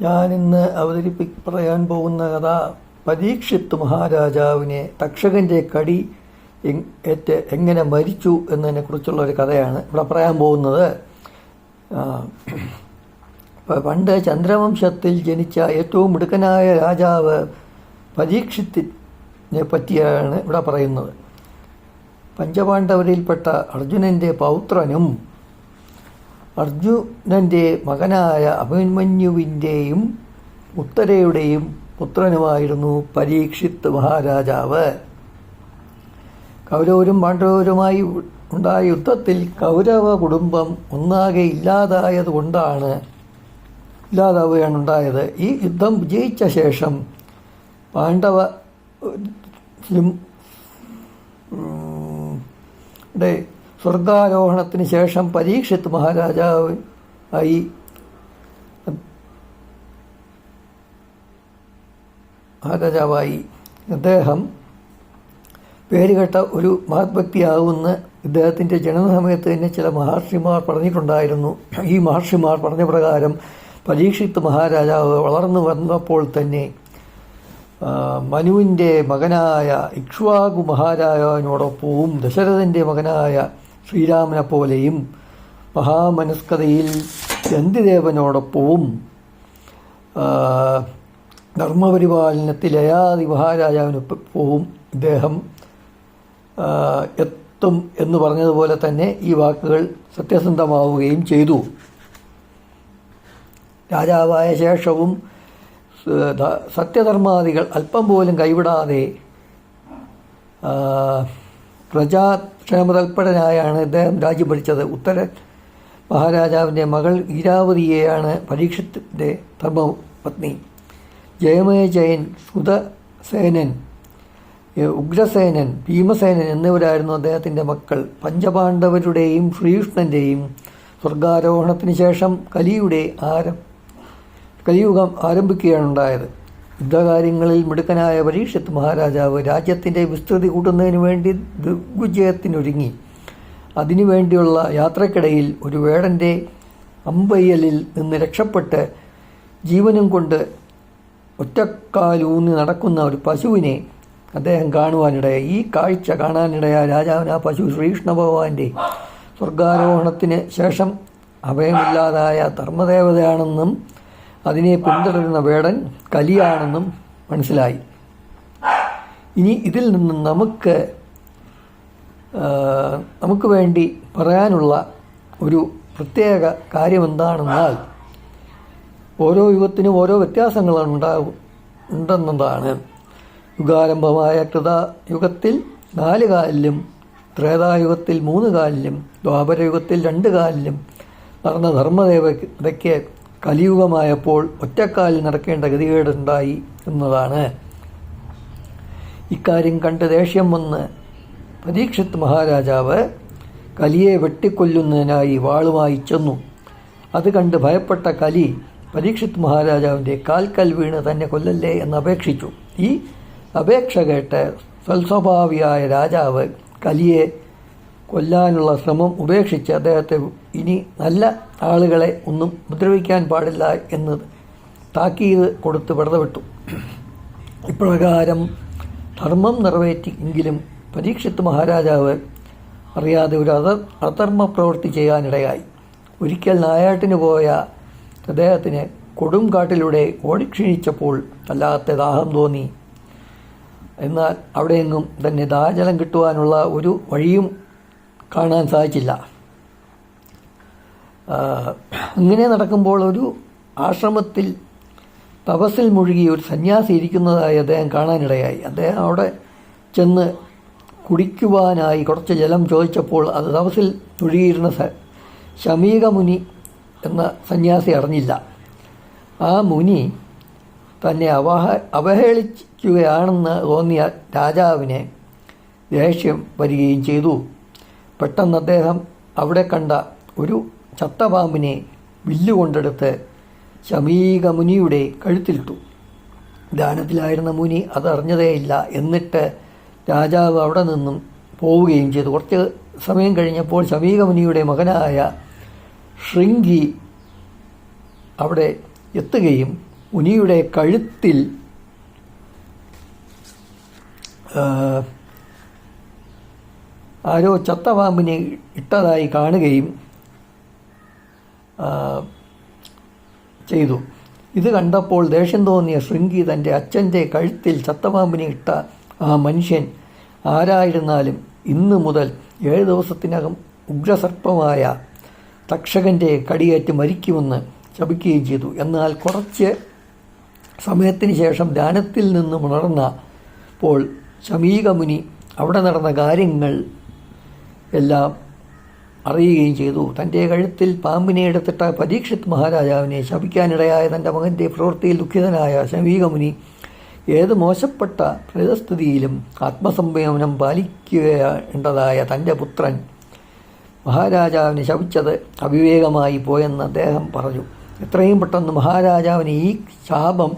ഞാനിന്ന് അവതരിപ്പി പറയാൻ പോകുന്ന കഥ പരീക്ഷിത്ത് മഹാരാജാവിനെ തക്ഷകന്റെ കടി ഏറ്റ് എങ്ങനെ മരിച്ചു എന്നതിനെ കുറിച്ചുള്ള ഒരു കഥയാണ് ഇവിടെ പറയാൻ പോകുന്നത്. പണ്ട് ചന്ദ്രവംശത്തിൽ ജനിച്ച ഏറ്റവും മിടുക്കനായ രാജാവ് പരീക്ഷിത്തിനെ പറ്റിയാണ് ഇവിടെ പറയുന്നത്. പഞ്ചപാണ്ഡവരിൽപ്പെട്ട അർജുനന്റെ പൗത്രനും അർജുനന്റെ മകനായ അഭിമന്യുവിന്റെയും ഉത്തരയുടെയും പുത്രനുമായിരുന്നു പരീക്ഷിത് മഹാരാജാവ്. കൗരവരും പാണ്ഡവരുമായി ഉണ്ടായ യുദ്ധത്തിൽ കൗരവ കുടുംബം ഒന്നാകെ ഇല്ലാതായതുകൊണ്ടാണ് ഇല്ലാതാവുകയാണ് ഉണ്ടായത് ഈ യുദ്ധം വിജയിച്ച ശേഷം പാണ്ഡവ സ്വർഗാരോഹണത്തിന് ശേഷം പരീക്ഷിത് മഹാരാജാവ് ആയി. മഹാരാജാവായി. അദ്ദേഹം പേരുകെട്ട ഒരു മഹത്ഭക്തിയാകുന്ന ഇദ്ദേഹത്തിന്റെ ജനനസമയത്ത് തന്നെ ചില മഹർഷിമാർ പറഞ്ഞിട്ടുണ്ടായിരുന്നു. ഈ മഹർഷിമാർ പറഞ്ഞ പ്രകാരം പരീക്ഷിത്ത് മഹാരാജാവ് വളർന്നു വന്നപ്പോൾ തന്നെ മനുവിന്റെ മകനായ ഇക്ഷ്വാകു മഹാരാജാവിനോടൊപ്പവും ദശരഥന്റെ മകനായ ശ്രീരാമനെ പോലെയും മഹാമനസ്കതയിൽ ചന്ദിദേവനോടൊപ്പവും ആ, ധർമ്മപരിപാലനത്തിൽ അയാതി മഹാരാജാവിനൊപ്പവും ഇദ്ദേഹം എത്തും എന്ന് പറഞ്ഞതുപോലെ തന്നെ ഈ വാക്കുകൾ സത്യസന്ധമാവുകയും ചെയ്തു. രാജാവായ ശേഷവും സത്യധർമാദികൾ അല്പം പോലും കൈവിടാതെ പ്രജാക്ഷേമതൽപരനായാണ് ഇദ്ദേഹം രാജ്യം ഭരിച്ചത്. ഉത്തര മഹാരാജാവിന്റെ മകൾ ഈരാവതിയെയാണ് പരീക്ഷത്തിന്റെ ധർമ്മപത്നി ജയമയജയൻ സുതസേനൻ ഏ, ഉഗ്രസേനൻ ഭീമസേനൻ എന്നിവരായിരുന്നു അദ്ദേഹത്തിന്റെ മക്കൾ. പഞ്ചപാണ്ഡവരുടെയും ശ്രീകൃഷ്ണന്റെയും സ്വർഗാരോഹണത്തിന് ശേഷം കലിയുടെ ആരം കലിയുഗം ആരംഭിക്കുകയാണ് ഉണ്ടായത്. യുദ്ധകാര്യങ്ങളിൽ മിടുക്കനായ പരീക്ഷത്ത് മഹാരാജാവ് രാജ്യത്തിന്റെ വിസ്തൃതി കൂട്ടുന്നതിന് വേണ്ടി ദിഗ്വിജയത്തിനൊരുങ്ങി അതിനുവേണ്ടിയുള്ള യാത്രക്കിടയിൽ ഒരു വേടന്റെ അമ്പയ്യലിൽ നിന്ന് രക്ഷപ്പെട്ട് ജീവനും കൊണ്ട് ഒറ്റക്കാലൂന്നി നടക്കുന്ന ഒരു പശുവിനെ അദ്ദേഹം കാണുവാനിടയായി. ഈ കാഴ്ച കാണാനിടയായ രാജാവിന് ആ പശു ശ്രീകൃഷ്ണ ഭഗവാന്റെ സ്വർഗാരോഹണത്തിന് ശേഷം അഭയമില്ലാതായ ധർമ്മദേവതയാണെന്നും അതിനെ പിന്തുടരുന്ന വേടൻ കലിയാണെന്നും മനസ്സിലായി. ഇനി ഇതിൽ നിന്ന് നമുക്ക് നമുക്ക് വേണ്ടി പറയാനുള്ള ഒരു പ്രത്യേക കാര്യം എന്താണെന്നാൽ ഓരോ യുഗത്തിനും ഓരോ വ്യത്യാസങ്ങളാണ് ഉണ്ടാവും ഉണ്ടെന്നതാണ്. യുഗാരംഭമായ കൃതയുഗത്തിൽ നാല് കാലിലും ത്രേതായുഗത്തിൽ മൂന്ന് കാലിലും ദ്വാപരയുഗത്തിൽ രണ്ട് കാലിലും നടന്ന ധർമ്മദേവതയ്ക്ക് കലിയുഗമായപ്പോൾ ഒറ്റക്കാലിൽ നടക്കേണ്ട ഗതികേടുണ്ടായി എന്നതാണ്. ഇക്കാര്യം കണ്ട് ദേഷ്യം വന്ന് പരീക്ഷിത് മഹാരാജാവ് കലിയെ വെട്ടിക്കൊല്ലുന്നതിനായി വാളുമായി ചെന്നു. അത് കണ്ട് ഭയപ്പെട്ട കലി പരീക്ഷിത് മഹാരാജാവിന്റെ കാൽക്കൽ വീണ് തന്നെ കൊല്ലല്ലേ എന്ന് അപേക്ഷിച്ചു. ഈ അപേക്ഷ കേട്ട് സൽസ്വഭാവിയായ രാജാവ് കലിയെ കൊല്ലാനുള്ള ശ്രമം ഉപേക്ഷിച്ച് അദ്ദേഹത്തെ ഇനി നല്ല ആളുകളെ ഒന്നും ഉപദ്രവിക്കാൻ പാടില്ല എന്ന് താക്കീത് കൊടുത്ത് വെറുതെവിട്ടു ഇപ്രകാരം ധർമ്മം നിറവേറ്റിയെങ്കിലും പരീക്ഷിത്ത് മഹാരാജാവ് അറിയാതെ ഒരു അധ അധർമ്മ പ്രവൃത്തി ചെയ്യാനിടയായി. ഒരിക്കൽ നായാട്ടിന് പോയ അദ്ദേഹത്തിന് കൊടും കാട്ടിലൂടെ ഓടിക്ഷീണിച്ചപ്പോൾ വല്ലാത്ത ദാഹം തോന്നി. എന്നാൽ അവിടെയെങ്ങും തന്നെ ദാജലം കിട്ടുവാനുള്ള ഒരു വഴിയും കാണാൻ സാധിച്ചില്ല. ആ, അങ്ങനെ നടക്കുമ്പോൾ ഒരു ആശ്രമത്തിൽ തപസ്സിൽ മുഴുകി ഒരു സന്യാസി ഇരിക്കുന്നതായി അദ്ദേഹം കാണാനിടയായി. അദ്ദേഹം അവിടെ ചെന്ന് കുടിക്കുവാനായി കുറച്ച് ജലം ചോദിച്ചപ്പോൾ അത് തപസ്സിൽ മുഴുകിയിരുന്ന ശമീക മുനി എന്ന സന്യാസി അറിഞ്ഞില്ല. ആ മുനി തന്നെ അവഹ അവഹേളിക്കുകയാണെന്ന് തോന്നിയ രാജാവിനെ ദേഷ്യം വരികയും ചെയ്തു. പെട്ടെന്ന് അദ്ദേഹം അവിടെ കണ്ട ഒരു ചത്തപാമ്പിനെ വില്ലുകൊണ്ടെടുത്ത് ശമീക മുനിയുടെ കഴുത്തിലിട്ടു. ധ്യാനത്തിലായിരുന്ന മുനി അതറിഞ്ഞതേയില്ല എന്നിട്ട് രാജാവ് അവിടെ നിന്നും പോവുകയും ചെയ്തു. കുറച്ച് സമയം കഴിഞ്ഞപ്പോൾ ശമീക മുനിയുടെ മകനായ ശൃംഗി അവിടെ എത്തുകയും മുനിയുടെ കഴുത്തിൽ ആരോ ചത്ത പാമ്പിനെ ഇട്ടതായി കാണുകയും ചെയ്തു. ഇത് കണ്ടപ്പോൾ ദേഷ്യം തോന്നിയ ശൃംഗി തന്റെ അച്ഛന്റെ കഴുത്തിൽ ചത്തപാമ്പിനെ ഇട്ട ആ മനുഷ്യൻ ആരായിരുന്നാലും ഇന്നു മുതൽ ഏഴ് ദിവസത്തിനകം ഉഗ്രസർപ്പമായ തക്ഷകന്റെ കടിയേറ്റ് മരിക്കുമെന്ന് ശപിക്കുകയും ചെയ്തു. എന്നാൽ കുറച്ച് സമയത്തിന് ശേഷം ധ്യാനത്തിൽ നിന്നും ഉണർന്നപ്പോൾ ശമീകമുനി അവിടെ നടന്ന കാര്യങ്ങൾ എല്ലാം അറിയുകയും ചെയ്തു. തന്റെ കഴുത്തിൽ പാമ്പിനെ എടുത്തിട്ട പരീക്ഷിത് മഹാരാജാവിനെ ശപിക്കാനിടയായ തന്റെ മകന്റെ പ്രവൃത്തിയിൽ ദുഃഖിതനായ ശമീകമുനി ഏത് മോശപ്പെട്ട പ്രതിസ്ഥിതിയിലും ആത്മസംയമനം പാലിക്കേണ്ടതായ തന്റെ പുത്രൻ മഹാരാജാവിനെ ശപിച്ചത് അവിവേകമായി പോയെന്ന് അദ്ദേഹം പറഞ്ഞു. എത്രയും പെട്ടെന്ന് മഹാരാജാവിന് ഈ ശാപം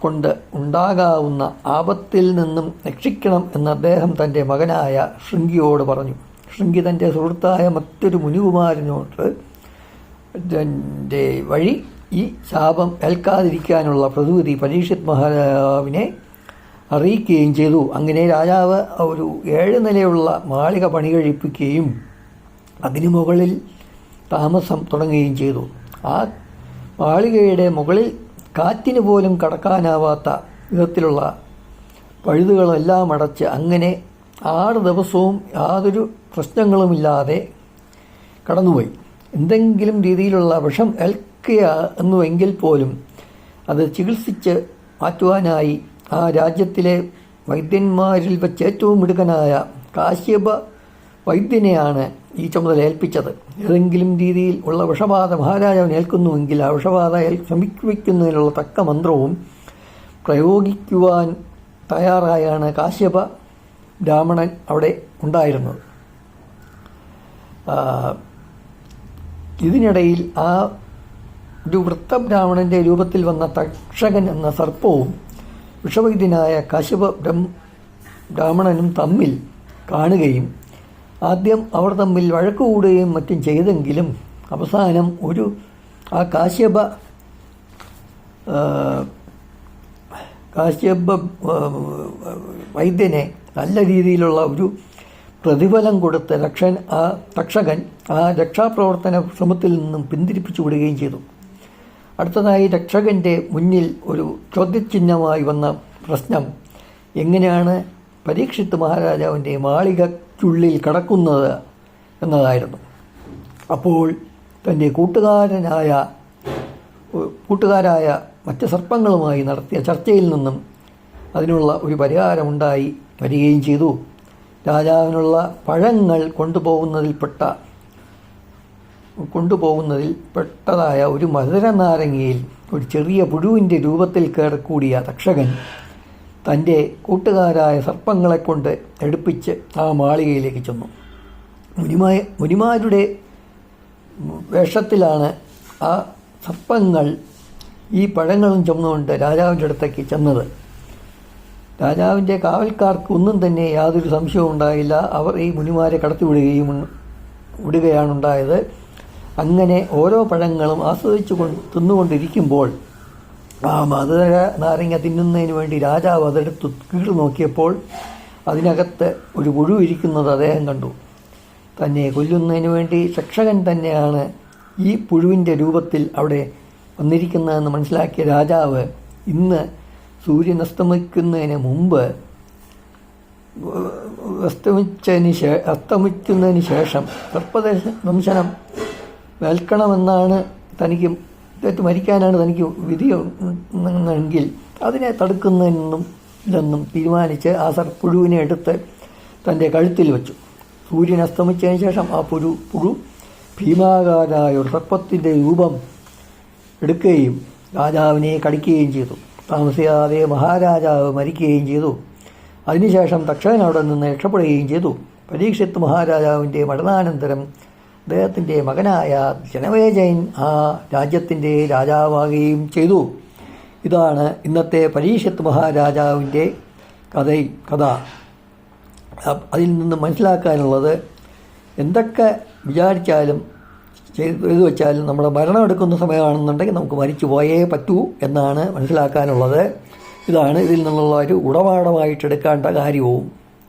കൊണ്ട് ഉണ്ടാകാവുന്ന ആപത്തിൽ നിന്നും രക്ഷിക്കണം എന്ന് അദ്ദേഹം തന്റെ മകനായ ശൃംഗിയോട് പറഞ്ഞു. ശൃംഗി തന്റെ സുഹൃത്തായ മറ്റൊരു മുനികുമാരനോട് വഴി ഈ ശാപം ഏൽക്കാതിരിക്കാനുള്ള പ്രതിവിധി പരീക്ഷിത് മഹാരാവിനെ അറിയിക്കുകയും ചെയ്തു. അങ്ങനെ രാജാവ് ഒരു ഏഴ് നിലയുള്ള മാളിക പണി കഴിപ്പിക്കുകയും അതിനു മുകളിൽ താമസം തുടങ്ങുകയും ചെയ്തു. ആ മാളികയുടെ മുകളിൽ കാറ്റിന് പോലും കടക്കാനാവാത്ത വിധത്തിലുള്ള പഴുതുകളെല്ലാം അടച്ച് അങ്ങനെ ആറ് ദിവസവും യാതൊരു പ്രശ്നങ്ങളുമില്ലാതെ കടന്നുപോയി. എന്തെങ്കിലും രീതിയിലുള്ള വിഷം ഏൽക്കുക എന്നുവെങ്കിൽ പോലും അത് ചികിത്സിച്ച് മാറ്റുവാനായി ആ രാജ്യത്തിലെ വൈദ്യന്മാരിൽ വെച്ച് ഏറ്റവും മിടുക്കനായ കാശ്യപ വൈദ്യനെയാണ് ഈ ചുമതല ഏൽപ്പിച്ചത്. ഏതെങ്കിലും രീതിയിൽ ഉള്ള വിഷബാധ മഹാരാജാവിന് ഏൽക്കുന്നുവെങ്കിൽ ആ വിഷബാധ ശമിപ്പിക്കുന്നതിനുള്ള തക്ക മന്ത്രവും പ്രയോഗിക്കുവാൻ തയ്യാറായാണ് കാശ്യപ ബ്രാഹ്മണൻ അവിടെ ഉണ്ടായിരുന്നത് ഇതിനിടയിൽ ആ ഒരു വൃത്തബ്രാഹ്മണന്റെ രൂപത്തിൽ വന്ന തക്ഷകൻ എന്ന സർപ്പവും വിഷവൈദ്യനായ കശുപ ബ്രഹ്മ ബ്രാഹ്മണനും തമ്മിൽ കാണുകയും ആദ്യം അവർ തമ്മിൽ വഴക്കുകൂടുകയും മറ്റും ചെയ്തെങ്കിലും അവസാനം ഒരു ആ കാശ്യപ കാശ്യപ വൈദ്യനെ നല്ല രീതിയിലുള്ള ഒരു പ്രതിഫലം കൊടുത്ത് രക്ഷൻ ആ രക്ഷകൻ ആ രക്ഷാപ്രവർത്തന ശ്രമത്തിൽ നിന്നും പിന്തിരിപ്പിച്ചു വിടുകയും ചെയ്തു. അടുത്തതായി രക്ഷകന്റെ മുന്നിൽ ഒരു ചോദ്യചിഹ്നമായി വന്ന പ്രശ്നം എങ്ങനെയാണ് പരീക്ഷിത്ത് മഹാരാജാവിന്റെ മാളികയ്ക്കുള്ളിൽ കടക്കുന്നത് എന്നതായിരുന്നു. അപ്പോൾ തന്റെ കൂട്ടുകാരനായ കൂട്ടുകാരായ മറ്റ് സർപ്പങ്ങളുമായി നടത്തിയ ചർച്ചയിൽ നിന്നും അതിനുള്ള ഒരു പരിഹാരമുണ്ടായി. വരികയും ചെയ്തു. രാജാവിനുള്ള പഴങ്ങൾ കൊണ്ടുപോകുന്നതിൽപ്പെട്ട കൊണ്ടുപോകുന്നതിൽ പെട്ടതായ ഒരു മധുര നാരങ്ങയിൽ ഒരു ചെറിയ പുഴുവിന്റെ രൂപത്തിൽ കയറിക്കൂടിയ തക്ഷകൻ തന്റെ കൂട്ടുകാരായ സർപ്പങ്ങളെ കൊണ്ട് എടുപ്പിച്ച് ആ മാളികയിലേക്ക് ചെന്നു. മുനിമായ മുനിമാരുടെ വേഷത്തിലാണ് ആ സർപ്പങ്ങൾ ഈ പഴങ്ങളും ചുമന്നുകൊണ്ട് രാജാവിന്റെ അടുത്തേക്ക് ചെന്നത്. രാജാവിന്റെ കാവൽക്കാർക്ക് ഒന്നും തന്നെ യാതൊരു സംശയവും ഉണ്ടായില്ല. അവർ ഈ മുനിമാരെ കടത്തിവിടുകയും വിടുകയാണുണ്ടായത്. അങ്ങനെ ഓരോ പഴങ്ങളും ആസ്വദിച്ചു കൊണ്ട് തിന്നുകൊണ്ടിരിക്കുമ്പോൾ ആ മധുര നാരങ്ങ തിന്നുന്നതിന് വേണ്ടി രാജാവ് അതെടുത്ത് കീഴ് നോക്കിയപ്പോൾ അതിനകത്ത് ഒരു പുഴു ഇരിക്കുന്നത് അദ്ദേഹം കണ്ടു. തന്നെ കൊല്ലുന്നതിന് വേണ്ടി ശക്ഷകൻ തന്നെയാണ് ഈ പുഴുവിന്റെ രൂപത്തിൽ അവിടെ വന്നിരിക്കുന്നതെന്ന് മനസ്സിലാക്കിയ രാജാവ് ഇന്ന് സൂര്യൻ അസ്തമിക്കുന്നതിന് മുമ്പ് അസ്തമിച്ചതിന് ശേ അസ്തമിക്കുന്നതിന് ശേഷം സർപ്പദേശ ദംശനം വേൽക്കണമെന്നാണ് തനിക്ക് തെറ്റ് മരിക്കാനാണ് തനിക്ക് വിധി എങ്കിൽ അതിനെ തടുക്കുന്നതിനൊന്നും ഇല്ലെന്നും തീരുമാനിച്ച് ആ സർ പുഴുവിനെ എടുത്ത് തന്റെ കഴുത്തിൽ വെച്ചു. സൂര്യൻ അസ്തമിച്ചതിന് ശേഷം ആ പുഴു പുഴു ഭീമാകാരായ ഒരു സർപ്പത്തിന്റെ രൂപം എടുക്കുകയും രാജാവിനെ കടിക്കുകയും ചെയ്തു. താമസിയാതെ മഹാരാജാവ് മരിക്കുകയും ചെയ്തു. അതിനുശേഷം തക്ഷകൻ അവിടെ നിന്ന് രക്ഷപ്പെടുകയും ചെയ്തു. പരീക്ഷത്ത് മഹാരാജാവിന്റെ മരണാനന്തരം അദ്ദേഹത്തിന്റെ മകനായ ജനവേജയൻ ആ രാജ്യത്തിന്റെ രാജാവാകുകയും ചെയ്തു. ഇതാണ് ഇന്നത്തെ പരീക്ഷത്ത് മഹാരാജാവിന്റെ കഥ കഥ. അതിൽ നിന്ന് മനസ്സിലാക്കാനുള്ളത് എന്തൊക്കെ വിചാരിച്ചാലും ചെയ്ത് വെച്ചാൽ നമ്മൾ മരണം എടുക്കുന്ന സമയമാണെന്നുണ്ടെങ്കിൽ നമുക്ക് മരിച്ചു പോയേ പറ്റൂ എന്നാണ് മനസ്സിലാക്കാനുള്ളത്. ഇതാണ് ഇതിൽ നിന്നുള്ള ഒരു ഉടപാടമായിട്ട് എടുക്കേണ്ട കാര്യവും.